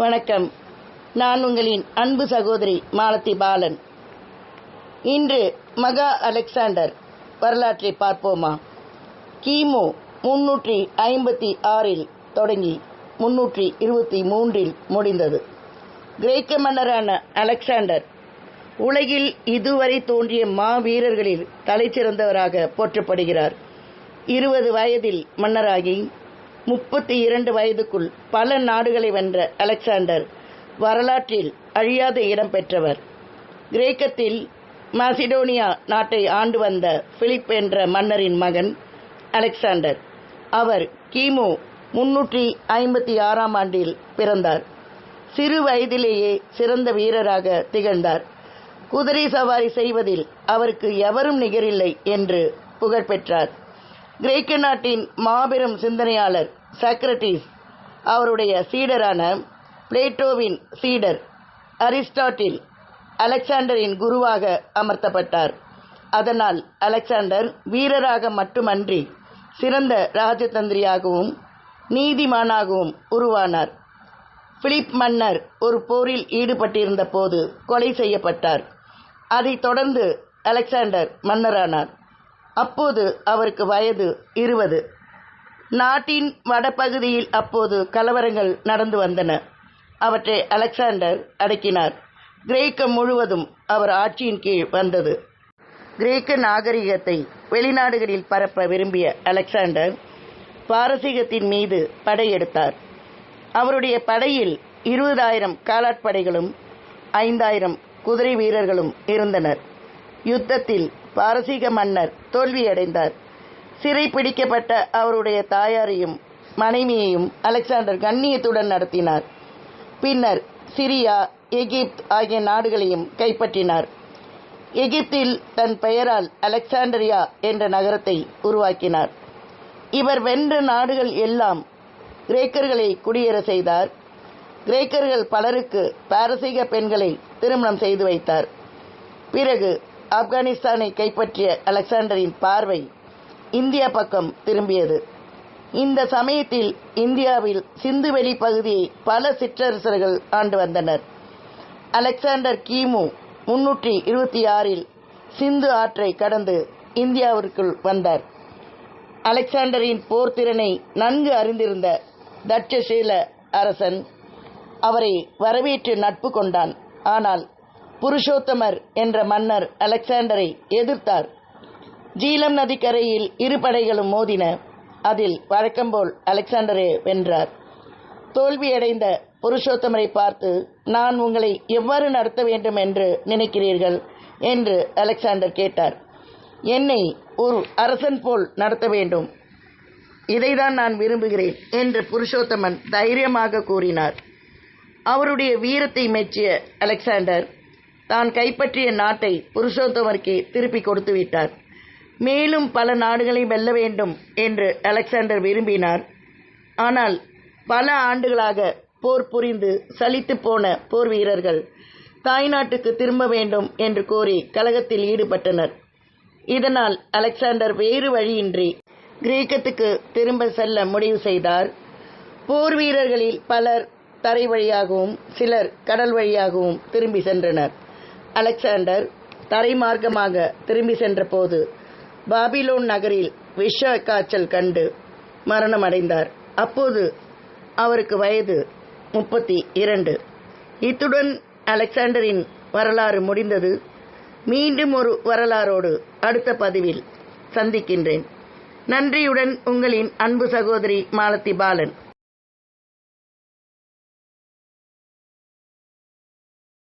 வணக்கம். நான் உங்களின் அன்பு சகோதரி மாலதி பாலன். இன்று மகா அலெக்சாண்டர் வரலாற்றை பார்ப்போமா? கிமு முன்னூற்றி ஐம்பத்தி ஆறில் தொடங்கி முன்னூற்றி இருபத்தி மூன்றில் முடிந்தது. கிரேக்க மன்னரான அலெக்சாண்டர் உலகில் இதுவரை தோன்றிய மாவீரர்களில் தலைச்சிறந்தவராக போற்றப்படுகிறார். இருபது வயதில் மன்னராகி முப்பத்தி இரண்டு வயதுக்குள் பல நாடுகளை வென்ற அலெக்சாண்டர் வரலாற்றில் அழியாத இடம் பெற்றவர். கிரேக்கத்தில் மாசிடோனியா நாட்டை ஆண்டு வந்த பிலிப் என்ற மன்னரின் மகன் அலெக்சாண்டர். அவர் கிமு முன்னூற்றி ஐம்பத்தி ஆறாம் ஆண்டில் பிறந்தார். சிறு வயதிலேயே சிறந்த வீரராக திகழ்ந்தார். குதிரை சவாரி செய்வதில் அவருக்கு எவரும் நிகரில்லை என்று புகழ்பெற்றார். கிரேக்க நாட்டின் மாபெரும் சிந்தனையாளர் சாக்ரட்டிஸ் அவருடைய சீடரான பிளேட்டோவின் சீடர் அரிஸ்டாட்டில் அலெக்சாண்டரின் குருவாக அமர்த்தப்பட்டார். அதனால் அலெக்சாண்டர் வீரராக மட்டுமன்றி சிறந்த ராஜதந்திரியாகவும் நீதிமானாகவும் உருவானார். பிலிப் மன்னர் ஒரு போரில் ஈடுபட்டிருந்த போது கொலை செய்யப்பட்டார். அதைத் தொடர்ந்து அலெக்சாண்டர் மன்னரானார். அப்போது அவருக்கு வயது இருபது. நாட்டின் வடபகுதியில் அப்போது கலவரங்கள் நடந்து வந்தன. அவற்றை அலெக்சாண்டர் அடக்கினார். கிரேக்கம் முழுவதும் அவர் ஆட்சியின் கீழ் வந்தது. கிரேக்க நாகரிகத்தை வெளிநாடுகளில் பரப்ப விரும்பிய அலெக்சாண்டர் பாரசீகத்தின் மீது படையெடுத்தார் அவருடைய படையில் இருபதாயிரம் காலாட்படைகளும் ஐந்தாயிரம் குதிரை வீரர்களும் இருந்தனர். யுத்தத்தில் பாரசீக மன்னர் தோல்வியடைந்தார். சிறை பிடிக்கப்பட்ட அவருடைய தாயாரையும் மனைவியையும் அலெக்சாண்டர் கண்ணியத்துடன் நடத்தினார். பின்னர் சிரியா எகிப்த் ஆகிய நாடுகளையும் கைப்பற்றினார். எகிப்தில் தன் பெயரால் அலெக்சாண்டரியா என்ற நகரத்தை உருவாக்கினார். இவர் வென்ற நாடுகள் எல்லாம் கிரேக்கர்களை குடியேற செய்தார். கிரேக்கர்கள் பலருக்கு பாரசீக பெண்களை திருமணம் செய்து வைத்தார். பிறகு ஆப்கானிஸ்தானை கைப்பற்றிய அலெக்சாண்டரின் பார்வை இந்தியா பக்கம் திரும்பியது. இந்த சமயத்தில் இந்தியாவில் சிந்துவெளி பகுதியை பல சிற்றரசர்கள் ஆண்டு வந்தனர். அலெக்சாண்டர் கிமு முன்னூற்றி இருபத்தி ஆறில் சிந்து ஆற்றை கடந்து இந்தியாவிற்குள் வந்தார். அலெக்சாண்டரின் போர்த்திறனை நன்கு அறிந்திருந்த தட்சசீல அரசன் அவரை வரவேற்று நட்பு கொண்டான். ஆனால் புருஷோத்தமர் என்ற மன்னர் அலெக்சாண்டரை எதிர்த்தார். ஜீலம் நதிக்கரையில் இரு படைகளும் மோதின அதில் வழக்கம்போல் அலெக்சாண்டரே வென்றார். தோல்வியடைந்த புருஷோத்தமரை பார்த்து நான் உங்களை எவ்வாறு நடத்த வேண்டும் என்று நினைக்கிறீர்கள்? என்று அலெக்சாண்டர் கேட்டார். என்னை ஒரு அரசன் போல் நடத்த வேண்டும். இதைதான் நான் விரும்புகிறேன் என்று புருஷோத்தமன் தைரியமாக கூறினார். அவருடைய வீரத்தை மெச்சிய அலெக்சாண்டர் தான் கைப்பற்றிய நாட்டை புருஷோத்தமருக்கு திருப்பி கொடுத்து விட்டார். மேலும் பல நாடுகளை வெல்ல வேண்டும் என்று அலெக்சாண்டர் விரும்பினார். ஆனால் பல ஆண்டுகளாக போர் புரிந்து சலித்து போன போர் வீரர்கள் தாய்நாட்டுக்கு திரும்ப வேண்டும் என்று கோரி கலகத்தில் ஈடுபட்டனர். இதனால் அலெக்சாண்டர் வேறு வழியின்றி கிரேக்கத்துக்கு திரும்ப செல்ல முடிவு செய்தார். போர் வீரர்களில் பலர் தரை வழியாகவும் சிலர் கடல் வழியாகவும் திரும்பி சென்றனர். அலெக்சாண்டர் தரை மார்க்கமாக திரும்பி சென்றபோது பாபிலோன் நகரில் விஷ காய்ச்சல் கண்டு மரணமடைந்தார். அப்போது அவருக்கு வயது முப்பத்தி இரண்டு. இத்துடன் அலெக்சாண்டரின் வரலாறு முடிந்தது. மீண்டும் ஒரு வரலாறோடு அடுத்த பதிவில் சந்திக்கின்றேன். நன்றியுடன் உங்களின் அன்பு சகோதரி மாலத்தி பாலன்.